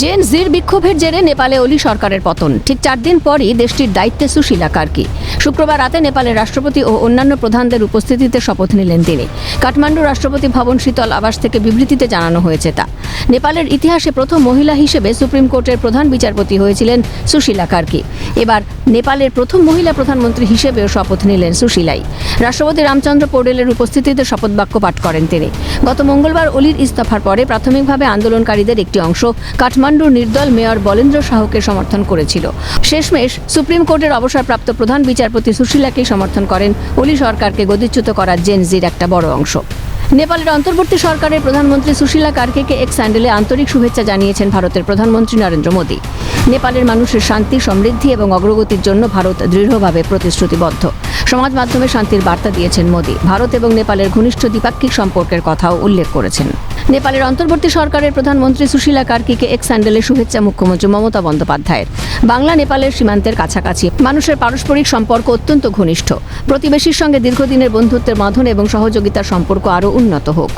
Gen জির বিক্ষোভের জেরে নেপালে অলি সরকারের পতন। ঠিক চার দিন পরই দেশটির দায়িত্বে সুশীলা কার্কি। শুক্রবার রাতে নেপালের রাষ্ট্রপতি ও অন্যান্য প্রধানদের উপস্থিতিতে শপথ নিলেন তিনি। কাঠমান্ডু রাষ্ট্রপতি ভবন শীতল আবাস থেকে বিবৃতিতে জানানো হয়েছে তা। নেপালের ইতিহাসে প্রথম মহিলা হিসেবে সুপ্রিম কোর্টের প্রধান বিচারপতি হয়েছিলেন সুশীলা কার্কি। এবার নেপালের প্রথম মহিলা প্রধানমন্ত্রী হিসেবেও শপথ নিলেন সুশীলাই। রাষ্ট্রপতি রামচন্দ্র পৌডেলের উপস্থিতিতে শপথ বাক্য পাঠ করেন তিনি। গত মঙ্গলবার অলির ইস্তফার পরে প্রাথমিকভাবে আন্দোলনকারীদের একটি অংশ কাঠমান্ডুর নির্দল মেয়র বলেন্দ্র শাহকে সমর্থন করেছিল। শেষমেশ সুপ্রিম কোর্টের অবসরপ্রাপ্ত প্রধান বিচারপতি সুশীলাকেই সমর্থন করেন অলি সরকারকে গদিচ্যুত করার জেনজির একটা বড় অংশ। নেপালের অন্তর্বর্তী সরকারের প্রধানমন্ত্রী সুশীলা কার্কেকে এক স্যান্ডেলে আন্তরিক শুভেচ্ছা জানিয়েছেন ভারতের প্রধানমন্ত্রী নরেন্দ্র মোদী। নেপালের মানুষের শান্তি, সমৃদ্ধি এবং অগ্রগতির জন্য ভারত দৃঢ়ভাবে প্রতিশ্রুতিবদ্ধ। সমাজ মাধ্যমে শান্তির বার্তা দিয়েছেন মোদী। ভারত এবং নেপালের ঘনিষ্ঠ দ্বিপাক্ষিক সম্পর্কের কথাও উল্লেখ করেছেন। নেপালের অন্তর্বর্তী সরকারের প্রধানমন্ত্রী সুশীলা কার্কিকে এক স্যান্ডেলে শুভেচ্ছা মুখ্যমন্ত্রী মমতা বন্দ্যোপাধ্যায়ের। বাংলা নেপালের সীমান্তের কাছাকাছি। মানুষের পারস্পরিক সম্পর্ক অত্যন্ত ঘনিষ্ঠ। প্রতিবেশীর সঙ্গে দীর্ঘদিনের বন্ধুত্বের বাঁধন এবং সহযোগিতার সম্পর্ক আরও উন্নত হোক।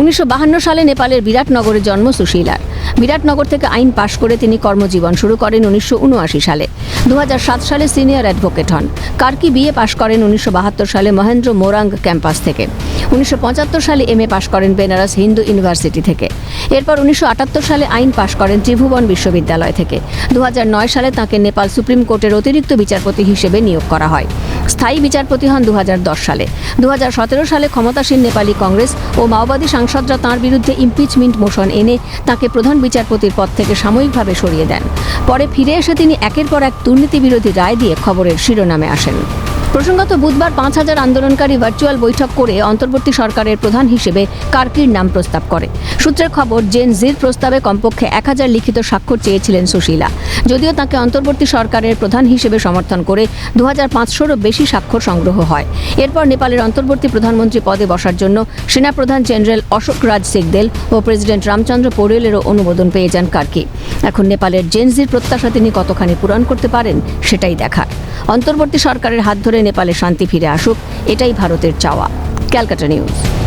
উনিশশো সালে নেপালের বিরাটনগরে জন্ম সুশীলার। বিরাটনগর থেকে আইন পাশ করে তিনি কর্মজীবন শুরু করেন উনিশশো উনআশি সালে। দু হাজার সাত সালে সিনিয়র অ্যাডভোকেট হন। কার্কি বিএ পাশ করেন উনিশশো বাহাত্তর সালে মহেন্দ্র মোরাং ক্যাম্পাস থেকে। উনিশশো পঁচাত্তর সালে এম এ পাশ করেন বেনারস হিন্দু ইউনিভার্সিটি থেকে। এরপর উনিশশো আটাত্তর সালে আইন পাশ করেন ত্রিভুবন বিশ্ববিদ্যালয় থেকে। দু হাজার নয় সালে তাঁকে নেপাল সুপ্রিম কোর্টের অতিরিক্ত বিচারপতি হিসেবে নিয়োগ করা হয়। স্থায়ী বিচারপতি হন দু হাজার দশ সালে। দু হাজার সতেরো সালে ক্ষমতাসীন নেপালি কংগ্রেস ও মাওবাদী সাংসদরা তাঁর বিরুদ্ধে ইমপিচমেন্ট মোশন এনে তাকে প্রধান বিচারপতির পদ থেকে সাময়িকভাবে সরিয়ে দেন। পরে ফিরে এসে তিনি একের পর এক দুর্নীতি বিরোধী রায় দিয়ে খবরের শিরোনামে আসেন। প্রসঙ্গত বুধবার পাঁচ হাজার আন্দোলনকারী ভার্চুয়াল বৈঠক করে অন্তর্বর্তী সরকারের প্রধান হিসেবে কার্কির নাম প্রস্তাব করে। সূত্রের খবর, জেন জির প্রস্তাবে কমপক্ষে এক হাজার লিখিত স্বাক্ষর চেয়েছিলেন সুশীলা। যদিও তাকে অন্তর্বর্তী সরকারের প্রধান হিসেবে সমর্থন করে দু হাজার পাঁচশোরও বেশি স্বাক্ষর সংগ্রহ হয়। এরপর নেপালের অন্তর্বর্তী প্রধানমন্ত্রী পদে বসার জন্য সেনাপ্রধান জেনারেল অশোক রাজ সিকদেল ও প্রেসিডেন্ট রামচন্দ্র পৌড়েলেরও অনুমোদন পেয়ে যান কার্কি। এখন নেপালের জেনজির প্রত্যাশা তিনি কতখানি পূরণ করতে পারেন, সেটাই দেখার। অন্তর্বর্তী সরকারের হাত ধরে নেপালে শান্তি ফিরে আসুক এটাই ভারতের চাওয়া। Calcutta news.